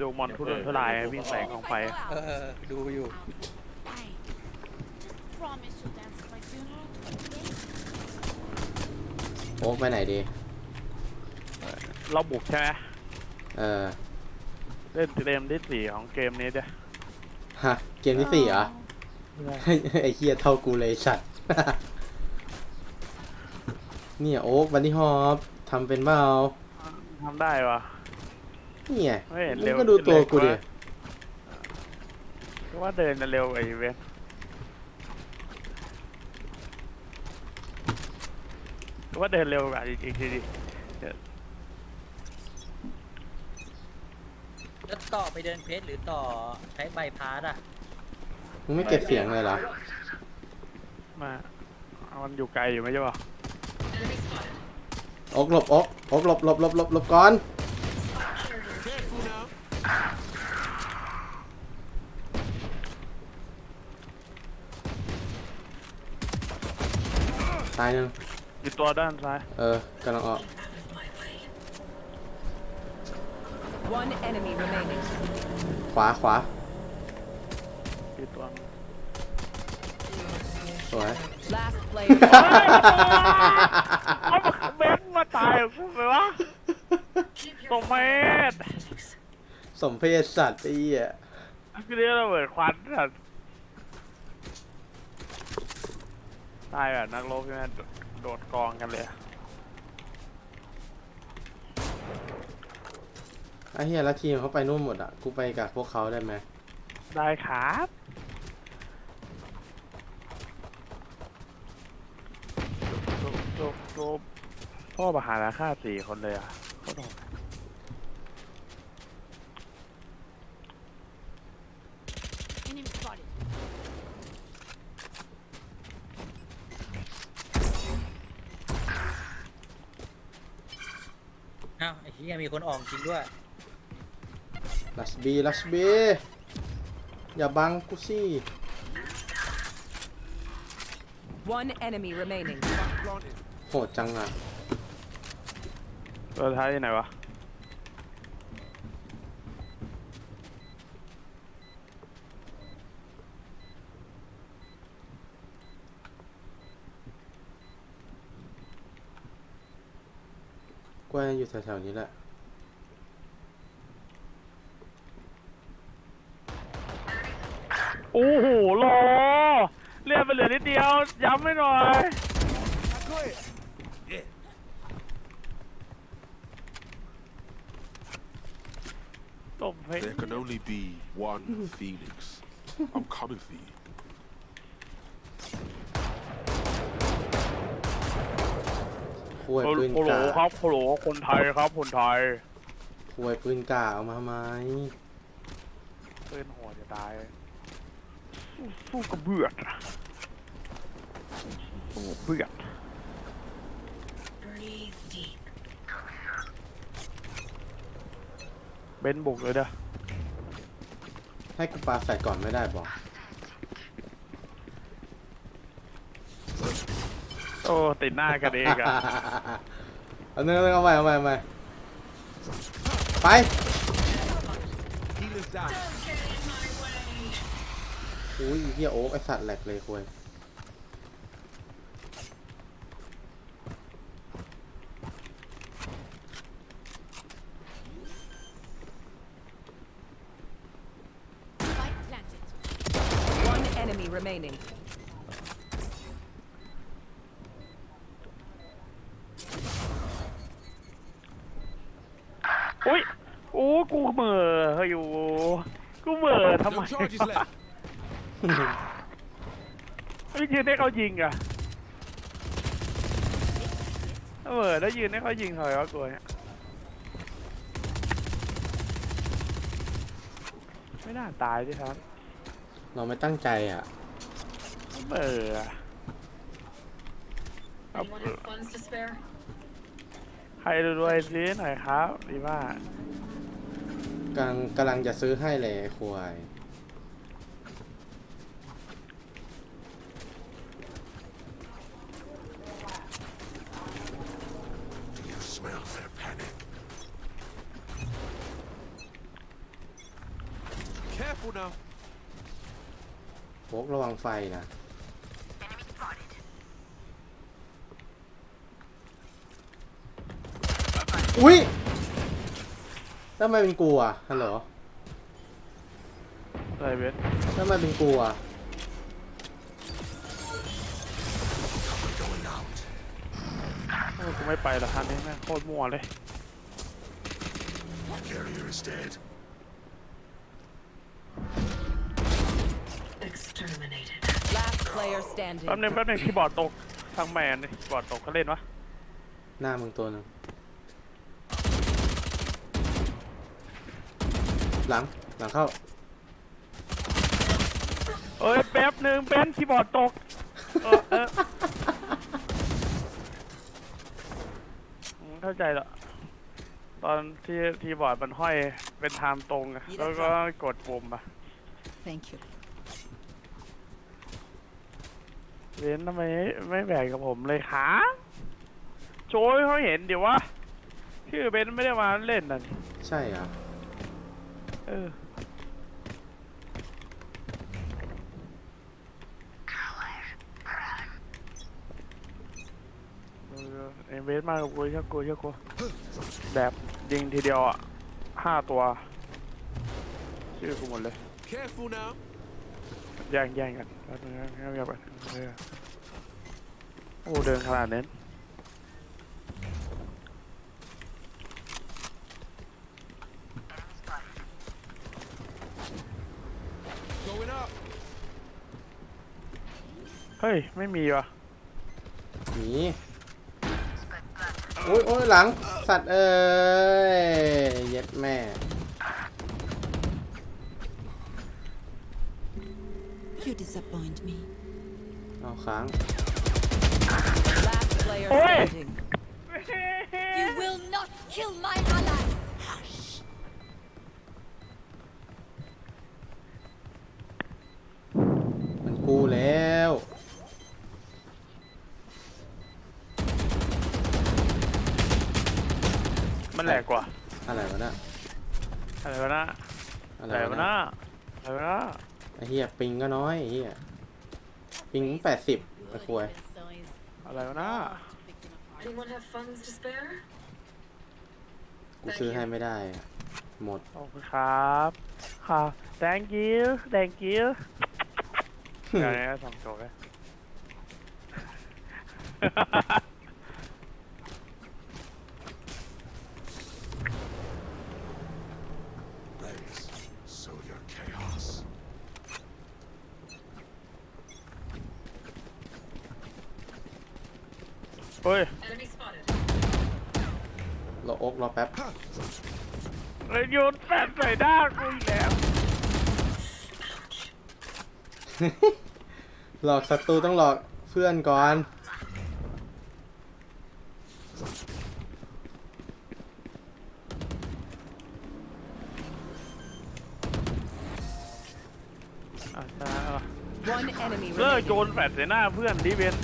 ดูมอนทุรนทุรายวิ่งแสงของไฟ เออดูอยู่ Hey, just promise you'll dance at my funeral, okay? โอ๊กไปไหนดี เราบุกใช่ไหมเออเล่นเกมที่สี่ของเกมนี้ด้วยฮะเกมที่สี่เหรอ ไอ้เฮียเท่ากูเลยสัตว์ เนี่ยโอ๊กบันนี่ฮอปทำเป็นเปล่าทำได้ปะ เนี่ยไม่เห็นมึเร็งวก็ดูตัวกูดิก็ว่าเดินเร็วกว่าอีเวนต์ก็ว่าเดินเร็วกว่าอีกทีดิแล้วต่อไปเดินเพชรหรือต่อใช้ใบพาสอะมึงไม่เก็บเสียงเลยเหรอมามันอยู่ไกลอยู่ไม่ใช่ปะโอ๊กหลบโอ๊กโอ๊กหลบหลบหลบหลบหลบก่อน ตายหนึ่งอยู่ตัวด้านซ้าย เออกำลังออก One enemy remaining. ขวาขวาอยู่ตัวนึงสวย Last player. เอามาเบนมาตายกับกูไปวะตรงเมตรสมเพศสัตว์ไอ้เหี้ย คือเรียกระเบิดควันสัตว์ ตายแบบนักรบใช่ไหมโดโดดกองกันเลยอะไอ้เหี้ยแล้วทีมเขาไปนู่นหมดอะ กูไปกับพวกเขาได้ไหมได้ครับจบจบจบพ่อประหารฆ่าสี่คนเลยอะโคตรโหด Enemy spotted. อ้าวไอ้เหี้ ยมีคนออกจริงด้วยลัสบีลัสบีอย่าบังกูสิ One enemy remaining. โหดจังอะตัวท้ายที่ไหนวะ กล้วยอยู่แถวๆนี้แหละ โอ้โหโลเลือดไปเหลือนิดเดียว ย้ำไม่หน่อย ตบเพลง There can only be one Phoenix. I'm coming for you. ควยโอ้ปืนโหกาครับโหลคนไทยครับคนไทยควยปืนกาเอามาทำไมเพื่อนหัวจะตายสู้กับเบือดอะสู้กับเบือดเบนบุกเลยเด้อให้กูปาใส่ก่อนไม่ได้บอก โอ้ติดหน้ากันเองอะเอาเนื้อเอาไปเอาไปเอาไปไปอุ้ยเฮียโอ๊กไอสัตว์แหลกเลยควย Spike planted. One enemy remaining. อุ้ย โอ้ กูเหม่ออยู่ กูเหม่อ ทำไม No charges left. ไม่ยืนให้เขายิงอะเหม่อแล้วยืนให้เขายิงถอยวะกูเนี่ยไม่น่าตายด้วยครับ เราไม่ตั้งใจอะเหม่ออะเอา Anyone have funds to spare? ใครรวยๆซื้อหน่อยครับดีว่ากำลังกำลังจะซื้อให้เลยไอ้ควาย Do you smell their panic? Careful now. โฟกระวังไฟนะ อุ้ยทำ ไมเป็นกูอะฮัลโหลอะไรเวททำไมเป็นกูอะโอ้ยกูไม่ไปละคันนี้แม่งโคตรมั่วเลย Carrier is dead. Exterminated. Last player standing. แป๊บนึงแป๊บนึงคีย์บอร์ดตกทางแมนนี่คีย์บอร์ดตกเขาเล่นวะ หน้ามึงตัวหนึ่ง หลัง หลังเข้า เอ้ยแป๊บนึงเบนซ์คีย์บอร์ดตกเออเอออืมเข้าใจแล้วตอนที่ทีย์บอร์ดมันห้อยเป็นไทม์ตรงอะแล้วก็กดปุ่มอะ Thank you. เว้นทำไมไม่แบ่งกับผมเลยคะโชว์ให้เขาเห็นเดี๋ยววะชื่อเบนซ์ไม่ได้มาเล่นน่ะนี่ใช่เหรอ เออเอเบสมากับกูเชื่อกูเชื่อกูแบบยิงทีเดียวอะห้าตัวชื่อกูหมดเลย Careful now. แย่งแย่งกันแล้วนึงนะเงียบๆไปเออโอ้เดินขนาดนั้น Going up. เฮ้ย ไม่มีว่ะหนีโอ้ยโอ้ยหลัง สัตว์เอ้ยเย็ดแม่ You disappoint me. เอาค้าง Last player Oi! standing. You will not kill my ally. มันกูแล้ว มัน แหลกกว่า อะไรวะน่ะอะไรวะนะอะอะไรไรวะวะน่ะนะอะไรวะนะไอ้เหี้ยปิงก็น้อยไอ้เหี้ยปิงแปดสิบไอ้ควยอะไรวะนะ Anyone have funds to spare? กูซื้อให้ไม่ได้อะหมด ขอบคุณครับค่ะ thank you thank you เดี๋ยวนี้สองจบเลย Blaze. Sow your chaos. เฮ้ย Enemy spotted. รออกรอแป๊บ เฮ้ยโยนแฟนใส่หน้ากูอีกแล้ว หลอกศัตรูต้องหลอกเพื่อนก่อน อะชนะแล้ว One enemy เลิก remaining. โยนแฟนใส่หน้าเพื่อนดิเบน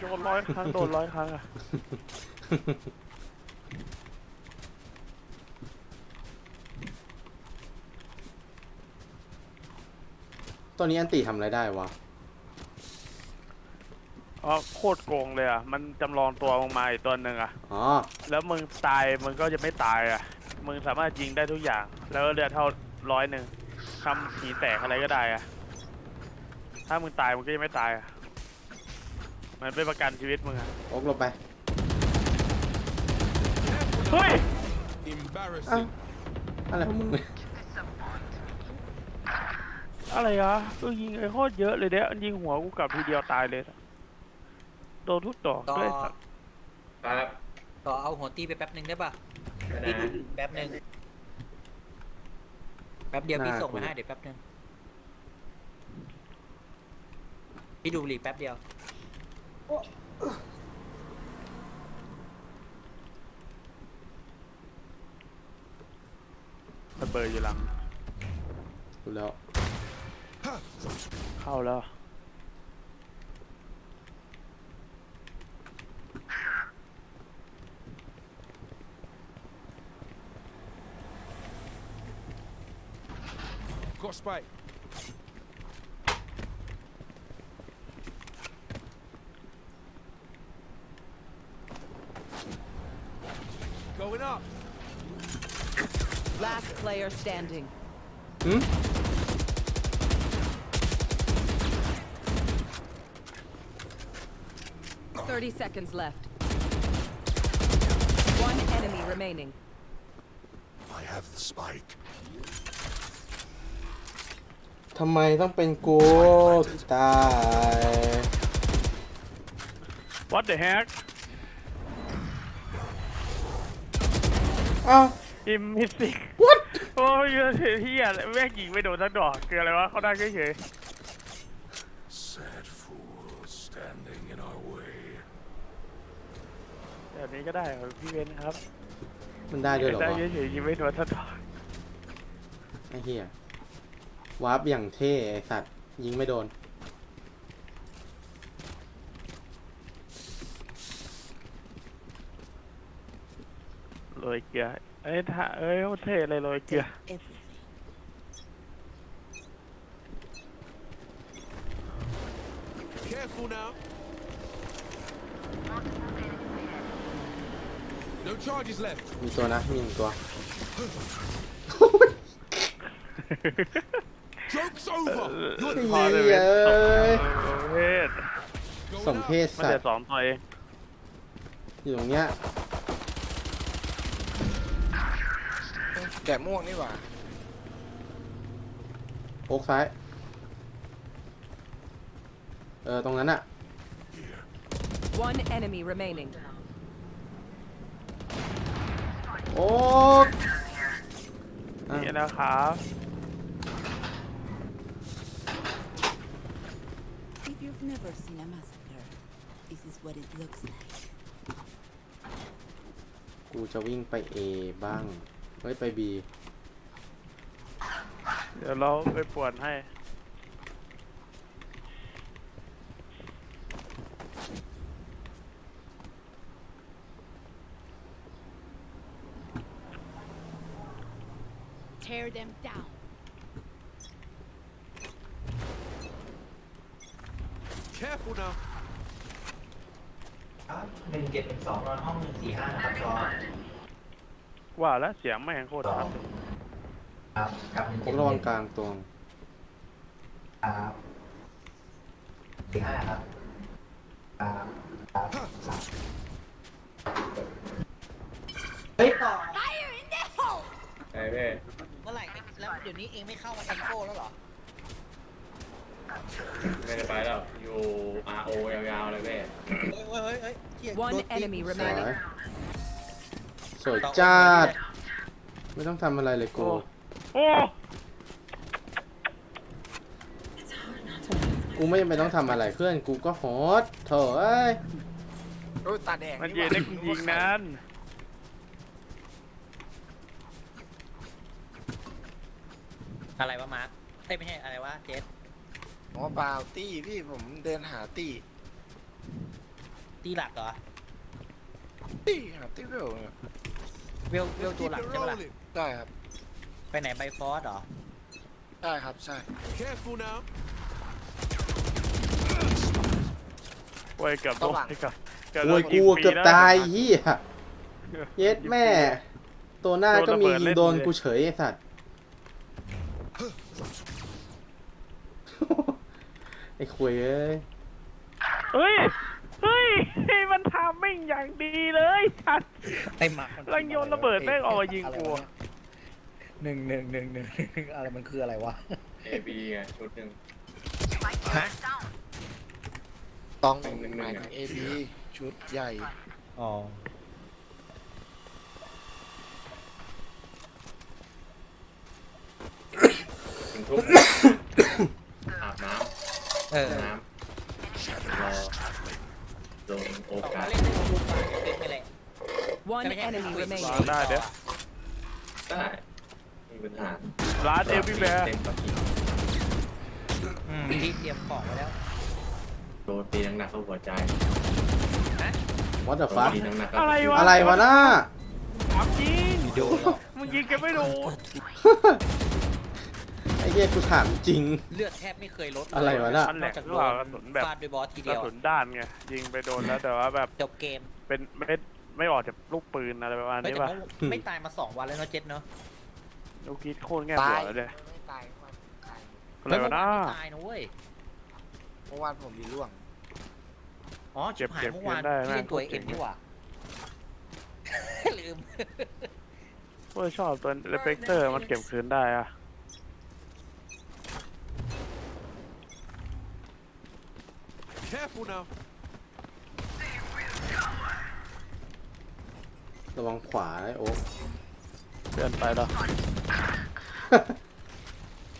โยนร้อยครั้งโดนร้อยครั้งอะ ตัวนี้อันติทำอะไรได้วะ อ๋อโคตรโกงเลยอะ มันจำลองตัวลงมาอีกตัวหนึ่งอะ อ๋อ แล้วมึงตายมึงก็จะไม่ตายอะ มึงสามารถยิงได้ทุกอย่าง แล้วก็เลือดเท่าร้อยหนึ่งคำผีแตกอะไรก็ได้อะ ถ้ามึงตายมึงก็จะไม่ตายอะ มันเป็นประกันชีวิตมึงอะ โอกลงไป เฮ้ย Embarrassing. อะไรของมึงเนี่ย อะไรอะเออยิงไอ้โคตรเยอะเลยเด้ยิงหัวกูกลับทีเดียวตายเลยโดนทุกดอกต่อด้วยสัตว์ครับต่อเอาหัวตีไปแป๊บหนึ่งได้ป่ะไม่พี่นะดูแป๊บหนึ่งแป๊บเดียวพี่ส่งมาให้เดี๋ยวแป๊บหนึ่งพี่ดูบุหลีแป๊บเดียวระเบิดอยู่หลังดูแล้ว เข้าแล้ว Got spike. Going up. Last player standing. หืม 30 seconds left. One enemy remaining. I have the spike. ทำไมต้องเป็นกูที่ตาย What the heck อ้าว อิมมิสิก what โอ้ยเฮียแม่งยิงไม่โดนสักดอกคืออะไรวะเขาได้เฉย Sad fools standing in our way. ๆแบบนี้ก็ได้เหรอพี่เวนครับมันได้ด้วยเหรอได้วะเฉยๆยิงไม่โดนสักดอกไอ้เหี้ยวาร์ปอย่างเท่ไอสัตว์ยิงไม่โดน โรยเกลือเอ้ยถ้าเอ้ยโคตรเท่เลยโรยเกลือ Everything. Careful now. No charges left. มีตัวนะ มีหนึ่งตัว Joke's over. You're เฮ้ยพอเลยเอ้ยเพศสมเพศมันสัตแต่ว์สองตัวเองอยู่ตรงเนี้ยแกะม่วงนี่หว่า โอ๊กซ้าย เออ ตรงนั้นอะ One enemy remaining. โอ๊กอะนี่นะครับ If you've never seen a massacre, this is what it looks like. กูจะวิ่งไป A บ้าง เฮ้ย ไป B เดี๋ยวเราไปป่วนให้ Tear them down. careful now. หนึ่งเจ็ดหนึ่งสองนอนห้องหนึ่งสี่ห้านะครับจอว่าแล้วเสียงแม่งโคตรชัดเลยครับกับหนึ่งผเจ็มดระวังกลางตรงครับสี่ห้าครับครับครับเฮ้ยต่อ Fire in the hole! เมื่อไหร่ไม่แล้วเดี๋ยว นี้เองไม่เข้ามาแทงโก้แล้วเหรอ ไม่ได้ไปแล้วอยู่ RO ยาวๆเลยแม่เฮ้ยเฮ้ยเฮ้ยเฮ้ยเหี้ย One โดนตี enemy สวย remaining. สวยจัดไม่ต้องทำอะไรเลยกู โอ้กูไม่จำเป็นต้องทำอะไรเพื่อนกูก็โฮสโถเอ้ย โอ้ยตาแดงมันหยืนว่าได้กูยิงนั้น อะไรวะมาร์คเอ้ยไม่ใช่อะไรวะเจสอ๋อเปล่าตี้พี่ผมเดินหาตี้ตีหลักเหรอตี้หาตี้เวลเนี่ยเวลเวลตัวหลัก Keep it ใช่ปะล่ะ rolling. ได้ครับไปไหนไบฟอสเหรอได้ครับใช่ Careful now. โอ้ยเกือบโดนระวัง เกือบเกือบโดโอ้ยนกูงฟรีเกือบแล้วตายเฮียเย็ดแม่ ตัวหน้าก็มีโดนระเบิดยิเล่งนโดนเลยกูเฉยไอสัตว์ ไอ้ควยเอ้ยเฮ้ย เฮ้ย มันทำไม่งอย่างดีเลยชัดไอ้หมามันลังโยนระเบิดแม่งออกมายิงกูหนึ่งหนึ่งหนึ่งหนึ่งอะไรมันคืออะไรวะ AB ไงชุดหนึ่งต้องหนึ่งหนึ่งหมายหนึ่ถึงง AB ชุดใหญ่ อ๋อ ถึงทุกอาบน้ เออำน้ำรอโดนโอกาสเล่นในรูปเป็นไปเลย One enemy วาง remaining. ได้เด้อได้มีปัญหาร้านเอฟวีแบร์เต็มปากกินอืมที่เตรียมของไว้แล้ว โดนตีหนักๆเข้าหัวใจ what the โดน fuck ตีหนักๆเข้าอะไรวะอะไรวะน่าถามจริงมึงยิงแกไม่โดนไอ้ เหี้ยกูถามจริง เลือดแทบไม่เคยลดเลยอะไรวะน่ะ มันแหลนอกกจากหโดรือเปล่านกระสุนแบบ ฟาดด้วยบอสทีกเดีระยวสุนด้านไงยิงไปโดนแล้วแต่ว่าแบบจบเกมเป็นไม่ไม่ออกจากลูกปืนอะไรประมาณเฮ้ยนี้แต่ป่ะก็ไม่ตายมาสองวันแล้วเนาะเจ็ดเนาะลูกคิดโคตรแง่ตาหัวยเลยไม่ตายวันตายอะไรวะน้าเมื่อวานไม่ตายนะเว้ยเมื่อวานผมมีร่วงอ๋อเจ็ชิบบหายเจ็บเมื่อวานได้ที่เล่นตัวแม่งเอ็มนี่หว่าลืมโคตรชอบตัวเรเปกเตอร์มันเก็บคืนได้อะ Careful now. ระวังขวานะโอ๊คเกินไปแล้ว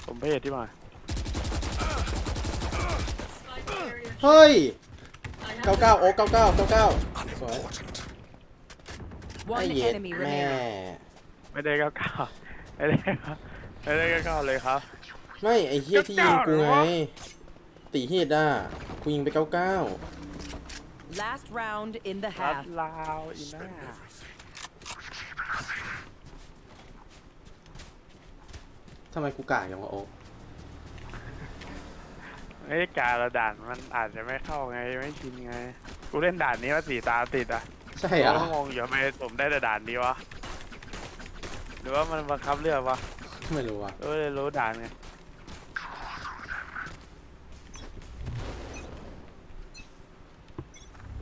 ผมเพศที่มาเฮ้ยเก้าเก้าโอ๊คเก้าเก้าเก้าเก้าสวย One ไอ้เหี้ย็ด enemy แม่ remaining. ไม่ได้ก้าวก้าวไม่ได้ก้าวไม่ได้ก้าวก้าวเลยครับ ไม่ไอ้เฮียที่ยิงกูไง ตีเฮียด้า กูยิงไปเก้าเก้า Last round in the รัด half. ลาวอีน่าทำไมกูกากอย่างวะโอ๊คไอ้การระด่านมันอาจจะไม่เข้าไงไม่ชินไง กูเล่นด่านนี้มาสี่ตาติดอะใช่อะกูก็งงอยู่ทำไมผมได้แต่ด่านนี้วะ หรือว่ามันบังคับเลือกวะไม่รู้อะ เออเลยรู้ด่านไง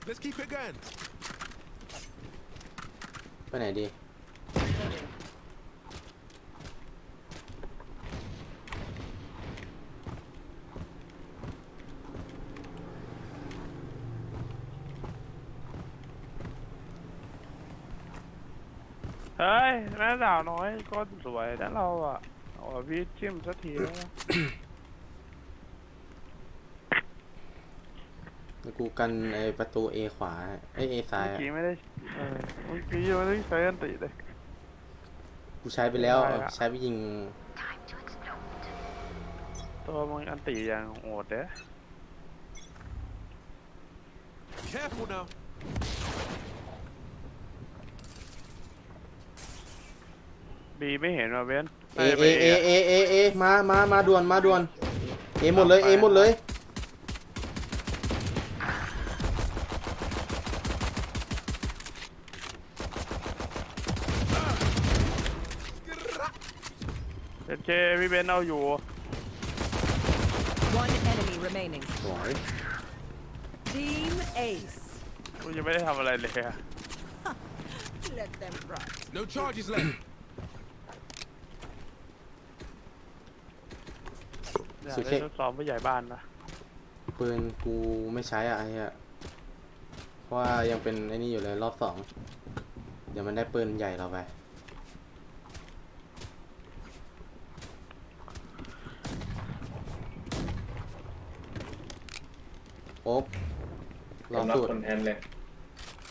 fun. Let's keep it going. ไปไหนดี เฮ้ยแม่สาวน้อยก็สวยนะเราอะโอ้พี่จิ้มสักทีแล้วนะ แล้ว กูกันไอประตู A ขวาไอ A ซ้ายเมื่ออะกี้ไม่ได้เออเมื่อกี้ยังไม่ได้ใช้อันติเลย กูใช้ไปแล้วไม่ได้อะ ใช้ไปยิงตัวมึงอันติอย่างโหดเด้ Careful now. บีไม่เห็นว่าเว้นเอเอเอเอเอเอมามามาด่วนมาด่วนเอหมดเลยเอหมดเลย เอเค พี่เบนเอาอยู่ One enemy remaining. สวย Team Ace. กูยังไม่ได้ทำอะไรเลยอะ Let them rot. No charges left. อยากได้ทดสอบผู้ใหญ่บ้านนะปืนกูไม่ใช้อะไอ้เหี้ยเพราะว่ายังเป็นไอ้นี่อยู่เลยรอบสอง เดี๋ยวมันได้ปืนใหญ่เราไป โอ๊บรอสำหรับสูตรคนแทนเลย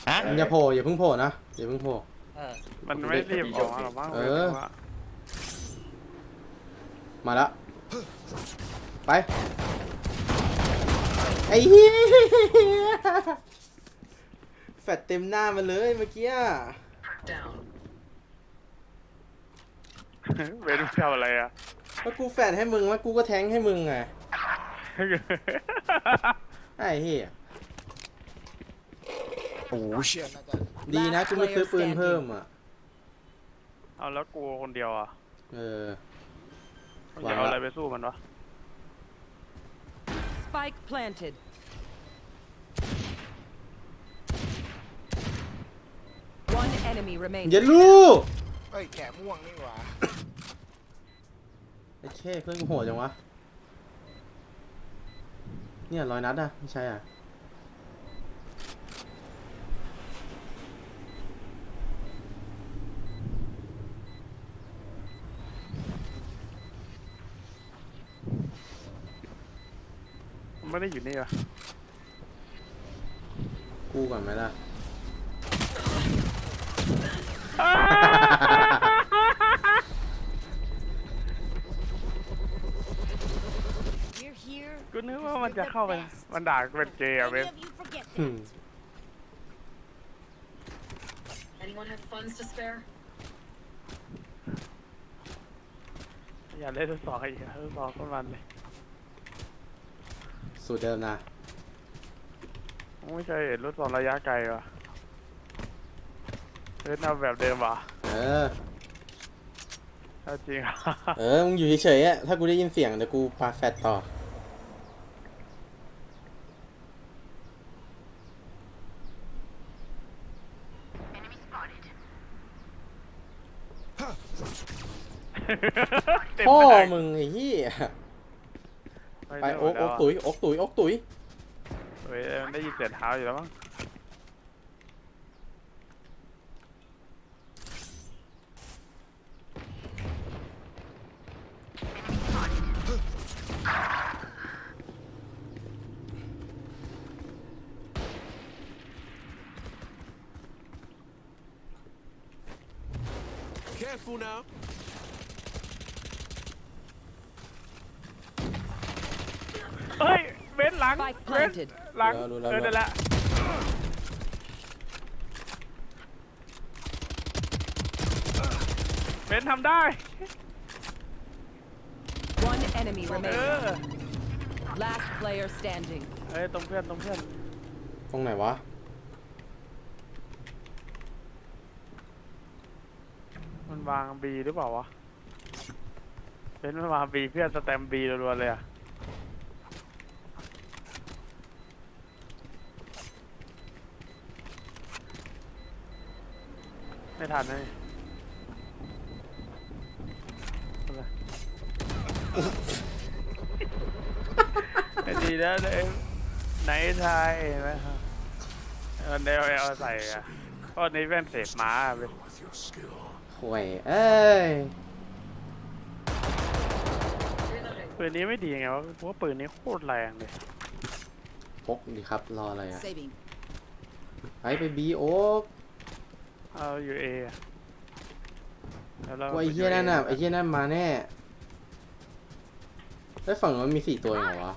ฮะมึงอย่าโผล่อย่าเพิ่งโผล่นะอย่าเพิ่งโผล่ เออมันไม่รีบออกมาหรอกมั้งเออหมายถึงว่ามาแล้วไปไอ้เหี้ยแฟดเต็มหน้ามันเลยเมื่อกี้อะเบนทำอะไรอะ แล้วกูแฟดให้มึงแล้วกูก็แทงให้มึงไง ไอ้เหี้ยโอ้โหเชี่ยน่าจะดีนะกูไม่ซื้อปืนเพิ่มอะ เอาแล้วกูคนเดียวอะเออมึงจะเอาอะไรไปสู้มันวะ Spike planted. One enemy อย่า remaining. ลูกเอ้ยแกะม่วงนี่หว่าไอ้เช่เพื่อนกูโหดจังวะ เนี่ยร้อยนัดอะไม่ใช่อะไม่ได้อยู่นี่หรอกูก่อนไหมล่ะ กูนึกว่ามันจะเข้าไปมันด่ากูเป็นเกย์อะเว้ย Any of you forget อืม that. Anyone have funds to spare? อย่าเล่นทุกสองอีกอะทุกสองคนมันเลยสูตรเดิมนะมึงไม่เคยเห็นรถสองระยะไกลวะเล่นเอาแบบเดิมวะเออ เอาจริงอะ เออ มึงอยู่เฉยๆอะถ้ากูได้ยินเสียงเดี๋ยวกูปาแฟตต่อ เต็มพ่อแรงมึงไอ้เหี้ยไม่ไปได้หมโอ๊ดกแล้โอ๊วกอะตุ๋ยโอ๊กตุ๋ยโอ๊กตุ๋ยเฮ้ยมันได้ยินเสียงเท้าอยู่แล้วมั้ง Careful now. เฮ้ยเว้นหลัง Spike เว้น planted. หลังรู้เอแล้วอรู้นั่นแล้แหวละเว้นทำได้ One enemy เอ remaining. อ Last player standing. เอ้ยตรงเพื่อนตรงเพื่อนตรงไหนวะ มันวางบีหรือเปล่าวะเว้นมันวางบีเพื่อนสแตมบีรัวๆเลยอะ ไม่ทันเลยเอาไปดีแล้วเลยไหนทายเห็นไหมครับมันได้เอาใส่อะเพราะนี้แว่นเสพม้าไป With your skill. ห่วยเอ้ยปืนนี้ไม่ดีไงวะเพราะว่าปืนนี้โคตรแรงเลยพกดีครับรออะไรอะ Saving. ไปไปบีโอ๊ก เอาอยู่เออะแล้วรากูไอ้เหี้ยนั่นน่ะไอ้เหี้ยนั่นมาแน่ไอ้ยฝั่งนู้นมีสี่ตัวเองเหรอวะ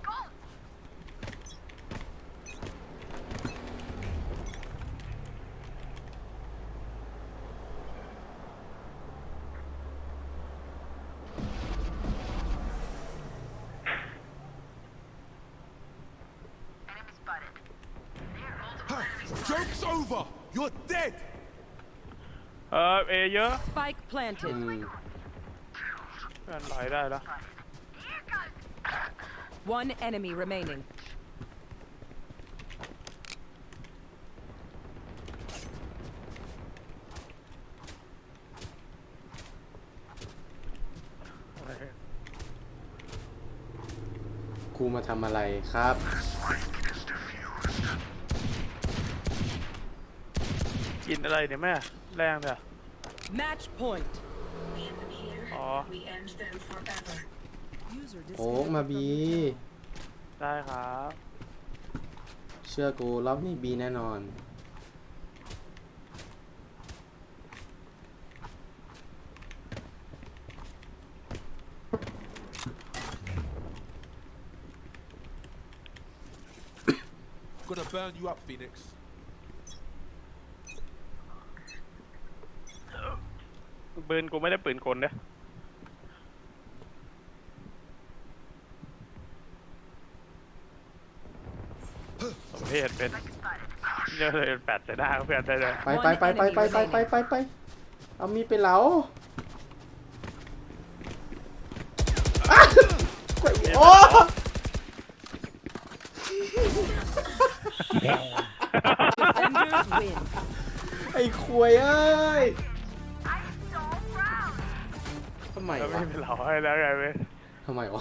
Joke's over. You're dead. เออเอเยอะ Spike อื planted. มเพื่อนลอยได้แล้ว One enemy remaining. กูมาทำอะไรครับ กินอะไรเนี่ยแม่แรงเถอะ Match point. อ๋อ โอ๊กมาบี ได้ครับ เชื่อกูรอบนี้บีแน่นอน Gonna burn you up, Phoenix. ปืนกูไม่ได้ปืนกลเด้สมเพศเป็นเยอะเลยแปดใส่หน้าเพื่อนได้เลยไปไปไปไปไปไปไปไปไปเอามีดไปเหลาอะโอ้ Defenders win. ไอ้ควยเอ้ย ทำไมแล้วไม่วะเป็นเหล่าให้แล้วไงเว้ยทำไมวะ